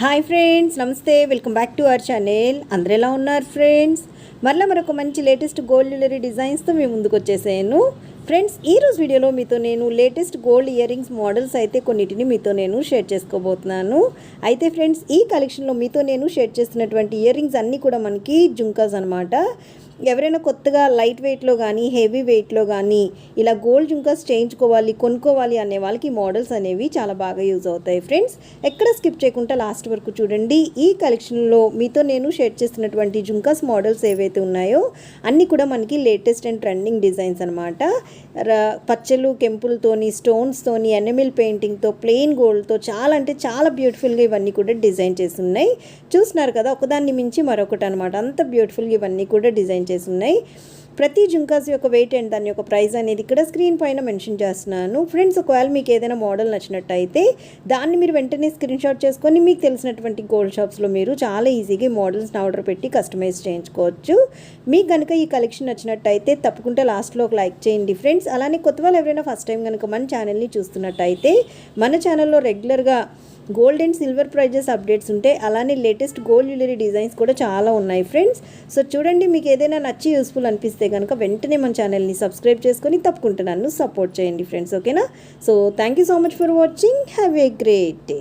Hi friends నమస్తే. Welcome back to our channel అందరు ఎలా ఉన్నారు ఫ్రెండ్స్ మళ్ళీ మరొక మంచి లేటెస్ట్ గోల్డ్ జ్యువెలరీ డిజైన్స్తో మేము ముందుకు వచ్చేసాను. ఫ్రెండ్స్ ఈ రోజు వీడియోలో మీతో నేను latest gold ear rings models అయితే కొన్నిటిని మీతో నేను షేర్ చేసుకోబోతున్నాను. అయితే ఫ్రెండ్స్ ఈ కలెక్షన్లో మీతో నేను షేర్ చేస్తున్నటువంటి ఇయర్ రింగ్స్ అన్నీ కూడా మనకి జుంకాస్ అనమాట ఎవరైనా కొత్తగా లైట్ వెయిట్లో కానీ హెవీ వెయిట్లో కానీ ఇలా గోల్డ్ జుంకాస్ చేయించుకోవాలి కొనుక్కోవాలి అనే వాళ్ళకి మోడల్స్ అనేవి చాలా బాగా యూజ్ అవుతాయి. ఫ్రెండ్స్ ఎక్కడ స్కిప్ చేయకుండా లాస్ట్ వరకు చూడండి. ఈ కలెక్షన్లో మీతో నేను షేర్ చేస్తున్నటువంటి జుంకాస్ మోడల్స్ ఏవైతే ఉన్నాయో అన్నీ కూడా మనకి లేటెస్ట్ అండ్ ట్రెండింగ్ డిజైన్స్ అనమాట పచ్చలు కెంపులతోని స్టోన్స్తోని ఎనమిల్ పెయింటింగ్తో ప్లెయిన్ గోల్డ్తో చాలా అంటే చాలా బ్యూటిఫుల్గా ఇవన్నీ కూడా డిజైన్ చేసి ఉన్నాయి చూస్తున్నారు కదా ఒకదాన్ని మించి మరొకటి అనమాట అంత బ్యూటిఫుల్గా ఇవన్నీ కూడా డిజైన్ చేసి ఉన్నాయి ప్రతి జుంకాస్ యొక్క వెయిట్ అండ్ దాని యొక్క ప్రైస్ అనేది ఇక్కడ స్క్రీన్ పైన మెన్షన్ చేస్తున్నాను. ఫ్రెండ్స్ ఒకవేళ మీకు ఏదైనా మోడల్ నచ్చినట్టయితే దాన్ని మీరు వెంటనే స్క్రీన్ షాట్ చేసుకొని మీకు తెలిసినటువంటి గోల్డ్ షాప్స్లో మీరు చాలా ఈజీగా మోడల్స్ని ఆర్డర్ పెట్టి కస్టమైజ్ చేయించుకోవచ్చు. మీకు కనుక ఈ కలెక్షన్ నచ్చినట్టయితే తప్పకుండా లాస్ట్లో ఒక లైక్ చేయండి ఫ్రెండ్స్ అలానే కొత్త వాళ్ళు ఎవరైనా ఫస్ట్ టైం కనుక మన ఛానల్ని చూస్తున్నట్టయితే మన ఛానల్లో రెగ్యులర్గా gold and silver prices updates ఉంటే అలానే లేటెస్ట్ గోల్డ్ జ్యువెలరీ డిజైన్స్ కూడా చాలా ఉన్నాయి ఫ్రెండ్స్ సో చూడండి మీకు ఏదైనా నచ్చి యూస్ఫుల్ అనిపిస్తే కనుక వెంటనే మన ఛానల్ని సబ్స్క్రైబ్ చేసుకొని తప్పకుండా నన్ను సపోర్ట్ చేయండి ఫ్రెండ్స్ ఓకేనా so thank you so much for watching have a great day